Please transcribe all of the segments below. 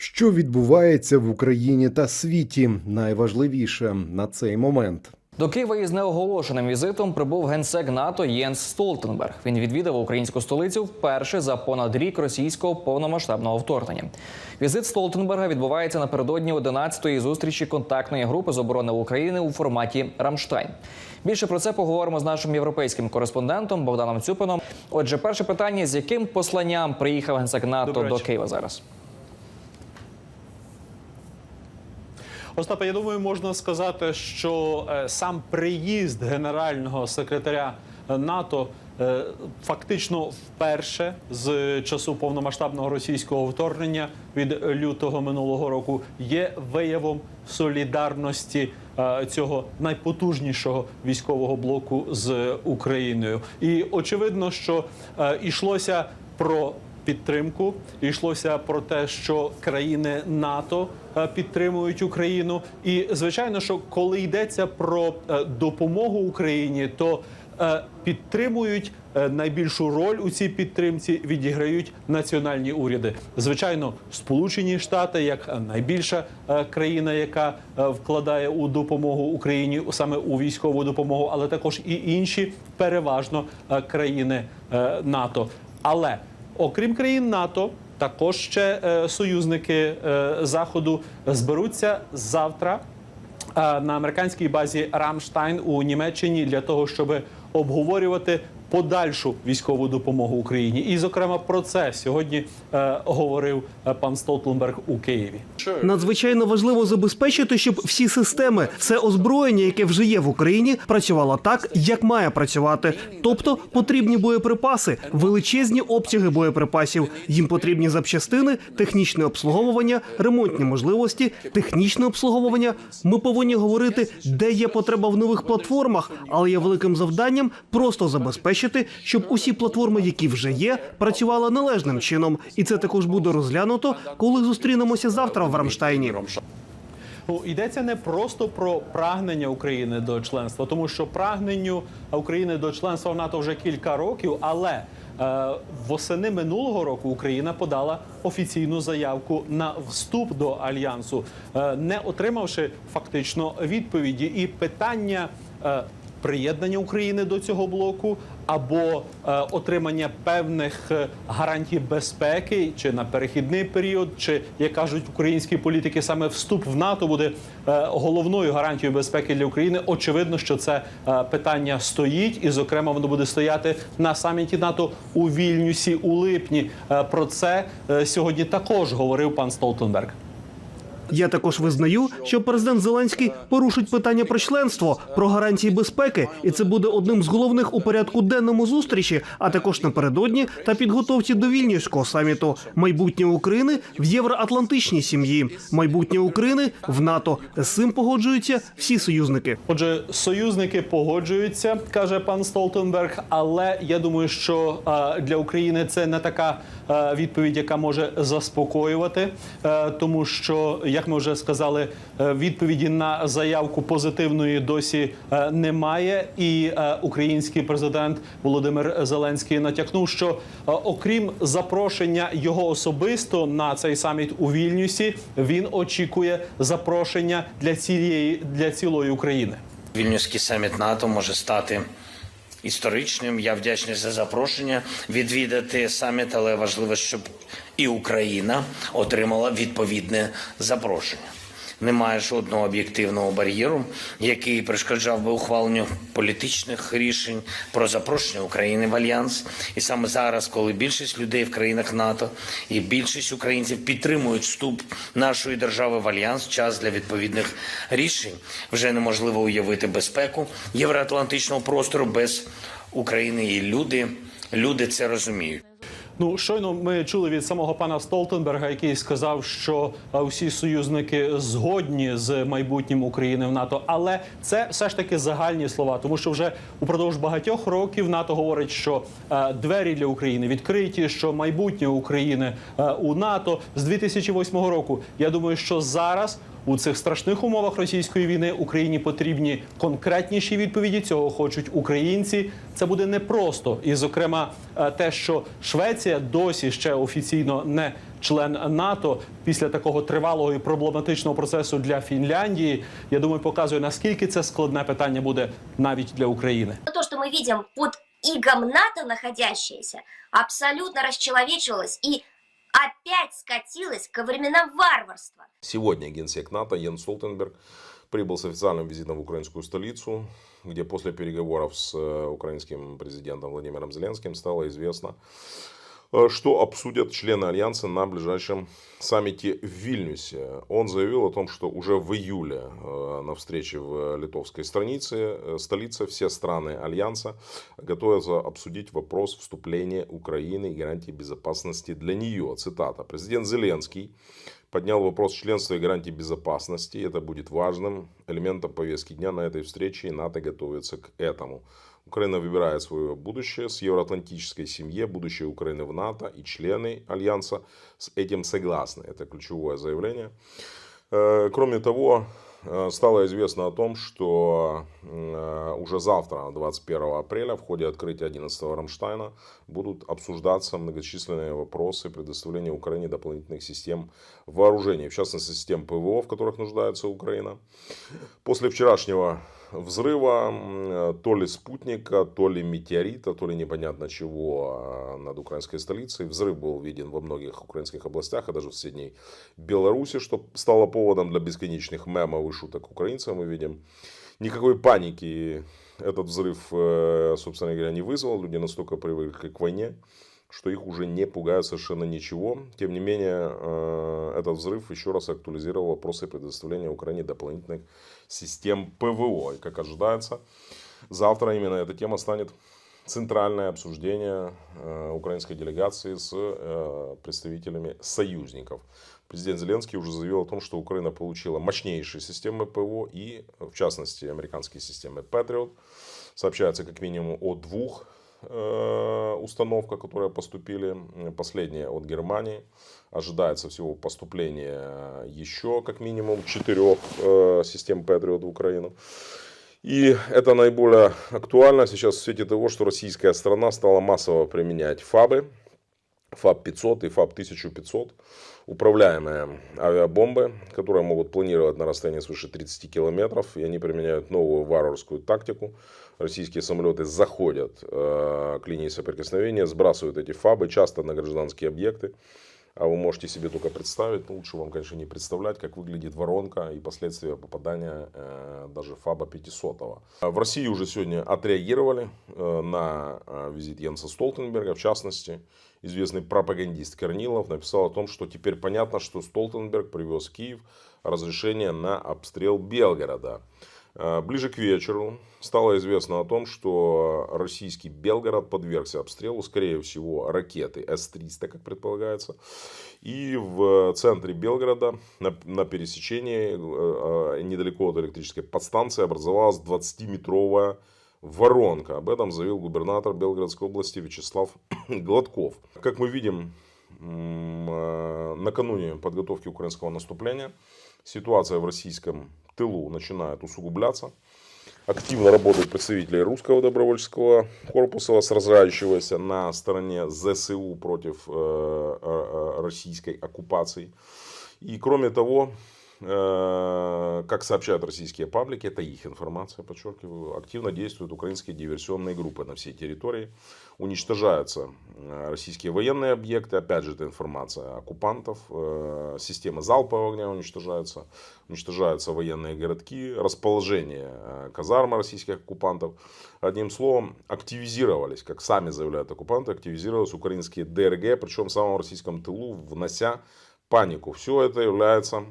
Що відбувається в Україні та світі? Найважливіше на цей момент. До Києва із неоголошеним візитом прибув генсек НАТО Єнс Столтенберг. Він відвідав українську столицю вперше за понад рік російського повномасштабного вторгнення. Візит Столтенберга відбувається напередодні 11-ї зустрічі контактної групи з оборони України у форматі Рамштайн. Більше про це поговоримо з нашим європейським кореспондентом Богданом Цюпином. Отже, перше питання: з яким посланням приїхав генсек НАТО до. Києва зараз? Остапе, я думаю, можна сказати, що е, сам приїзд генерального секретаря е, НАТО е, фактично вперше з часу повномасштабного російського вторгнення від лютого минулого року є виявом солідарності цього найпотужнішого військового блоку з Україною. І очевидно, що йшлося про підтримку. Йшлося про те, що країни НАТО е, підтримують Україну. І звичайно, що коли йдеться про е, допомогу Україні, то е, підтримують найбільшу роль у цій підтримці відіграють національні уряди. Звичайно, Сполучені Штати, як найбільша країна, яка вкладає у допомогу Україні саме у військову допомогу, але також і інші переважно країни НАТО. Але Окрім країн НАТО, також ще е, союзники е, Заходу зберуться завтра е, на американській базі Рамштайн у Німеччині для того, щоб обговорювати подальшу військову допомогу Україні. І, зокрема, про це сьогодні е, говорив е, пан Столтенберг у Києві. Надзвичайно важливо забезпечити, щоб всі системи, все озброєння, яке вже є в Україні, працювало так, як має працювати. Тобто потрібні боєприпаси, величезні обсяги боєприпасів. Їм потрібні запчастини, технічне обслуговування, ремонтні можливості, технічне обслуговування. Ми повинні говорити, де є потреба в нових платформах, але є великим завданням просто забезпечити, щоб усі платформи, які вже є, працювали належним чином. І це також буде розглянуто, коли зустрінемося завтра в Рамштайні. Ну, йдеться не просто про прагнення України до членства, тому що прагненню України до членства в НАТО вже кілька років, але е, восени минулого року Україна подала офіційну заявку на вступ до альянсу, е, не отримавши фактично відповіді. І питання. Е, Приєднання України до цього блоку або е, отримання певних е, гарантій безпеки чи на перехідний період, чи як кажуть українські політики, саме вступ в НАТО буде е, головною гарантією безпеки для України. Очевидно, що це питання стоїть, і зокрема воно буде стояти на саміті НАТО у Вільнюсі у липні. Про це сьогодні також говорив пан Столтенберг. Я також визнаю, що президент Зеленський порушить питання про членство, про гарантії безпеки, і це буде одним з головних у порядку денному зустрічі, а також напередодні та підготовці до вільнюського саміту. Майбутнє України в євроатлантичній сім'ї, майбутнє України в НАТО. З цим погоджуються всі союзники. Отже, союзники погоджуються, каже пан Столтенберг. Але я думаю, що для України це не така відповідь, яка може заспокоювати, е, тому що, як ми вже сказали, е, відповіді на заявку позитивної досі е, немає. І е, український президент Володимир Зеленський натякнув, що окрім запрошення його особисто на цей саміт у Вільнюсі, він очікує запрошення для цієї для цілої України. Вільнюський саміт НАТО може стати історичним. Я вдячний за запрошення відвідати саміт, але важливо, щоб і Україна отримала відповідне запрошення. Немає жодного об'єктивного бар'єру, який перешкоджав би ухваленню політичних рішень про запрошення України в альянс. І саме зараз, коли більшість людей в країнах НАТО і більшість українців підтримують вступ нашої держави в альянс, час для відповідних рішень вже неможливо уявити безпеку євроатлантичного простору без України. І люди, люди це розуміють. Ну, щойно ми чули від самого пана Столтенберга, який сказав, що всі союзники згодні з майбутнім України в НАТО. Але це все ж таки загальні слова, тому що вже упродовж багатьох років НАТО говорить, що е, двері для України відкриті, що майбутнє України е, у НАТО з 2008 року. Я думаю, що зараз у цих страшних умовах російської війни Україні потрібні конкретніші відповіді. Цього хочуть українці. Це буде непросто. І, зокрема, е, те, що Швеція досі ще офіційно не член НАТО після такого тривалого і проблематичного процесу для Фінляндії, я думаю, показує наскільки це складне питання буде навіть для України. то, что мы видим под игом НАТО находящееся, абсолютно расчеловечивалось и опять скатилось ко временам варварства. Сегодня генсек НАТО Йен Столтенберг прибыл с официальным визитом в украинскую столицу, где после переговоров с э, украинским президентом Владимиром Зеленским стало известно, что обсудят члены Альянса на ближайшем саммите в Вильнюсе. Он заявил о том, что уже в июле э, на встрече в литовской странице, э, столице все страны Альянса готовятся обсудить вопрос вступления Украины и гарантии безопасности для нее. Цитата. Президент Зеленский поднял вопрос членства и гарантий безопасности. Это будет важным элементом повестки дня на этой встрече, и НАТО готовится к этому. Украина выбирает свое будущее с евроатлантической семье, будущее Украины в НАТО, и члены Альянса с этим согласны. Это ключевое заявление. Э, Кроме того, э, стало известно о том, что э, уже завтра, 21 апреля, в ходе открытия 11-го Рамштайна будут обсуждаться многочисленные вопросы предоставления Украине дополнительных систем вооружений, в частности, систем ПВО, в которых нуждается Украина. После вчерашнего взрыва, то ли спутника, то ли метеорита, то ли непонятно чего а, над украинской столицей. Взрыв был виден во многих украинских областях, а даже в соседней Беларуси, что стало поводом для бесконечных мемов и шуток украинцев. Мы видим, никакой паники этот взрыв, э, собственно говоря, не вызвал. Люди настолько привыкли к войне, что их уже не пугает совершенно ничего. Тем не менее, э, этот взрыв еще раз актуализировал вопросы предоставления Украине дополнительных систем ПВО. И, как ожидается, завтра именно эта тема станет центральное обсуждение э, украинской делегации с э, представителями союзников. Президент Зеленский уже заявил о том, что Украина получила мощнейшие системы ПВО и, в частности, американские системы Patriot. Сообщается как минимум о двух э, установках, которые поступили. Последняя от Германии. Ожидается всего поступление еще как минимум четырех э, систем Patriot в Украину. И это наиболее актуально сейчас в свете того, что российская страна стала массово применять ФАБы, ФАБ-500 и ФАБ-1500, управляемые авиабомбы, которые могут планировать на расстоянии свыше 30 километров, и они применяют новую варварскую тактику. Российские самолеты заходят э, к линии соприкосновения, сбрасывают эти ФАБы, часто на гражданские объекты. А вы можете себе только представить, ну, лучше вам, конечно, не представлять, как выглядит воронка и последствия попадания э, даже ФАБа 500. В России уже сегодня отреагировали э, на э, визит Йенса Столтенберга. В частности, известный пропагандист Корнилов написал о том, что теперь понятно, что Столтенберг привез в Киев разрешение на обстрел Белгорода. Э, Ближе к вечеру стало известно о том, что российский Белгород подвергся обстрелу, скорее всего, ракеты С-300, как предполагается. И в центре Белгорода на, на пересечении э, э, недалеко от электрической подстанции образовалась 20-метровая воронка. Об этом заявил губернатор Белгородской области Вячеслав Гладков. Как мы видим, накануне подготовки украинского наступления ситуация в российском тылу начинает усугубляться. Активно работают представители русского добровольческого корпуса, сражающегося на стороне ЗСУ против э, э, э, российской оккупации. И кроме того, э, как сообщают российские паблики, это их информация, подчеркиваю, активно действуют украинские диверсионные группы на всей территории. Уничтожаются э, российские военные объекты, опять же, это информация оккупантов, э, системы залпового огня уничтожаются, уничтожаются военные городки, расположение э, казармы российских оккупантов. Одним словом, активизировались, как сами заявляют оккупанты, активизировались украинские ДРГ, причем в самом российском тылу, внося панику. Все это является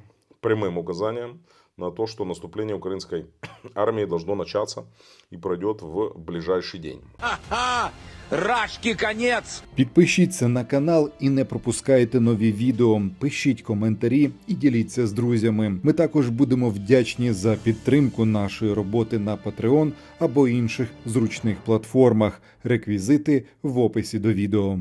прямым указанием на то, что наступление украинской армии должно начаться и пройдет в ближайший день. Рашки конец! Підпишіться на канал і не пропускайте нові відео. Пишіть коментарі і діліться з друзями. Ми також будемо вдячні за підтримку нашої роботи на Patreon або інших зручних платформах. Реквізити в описі до відео.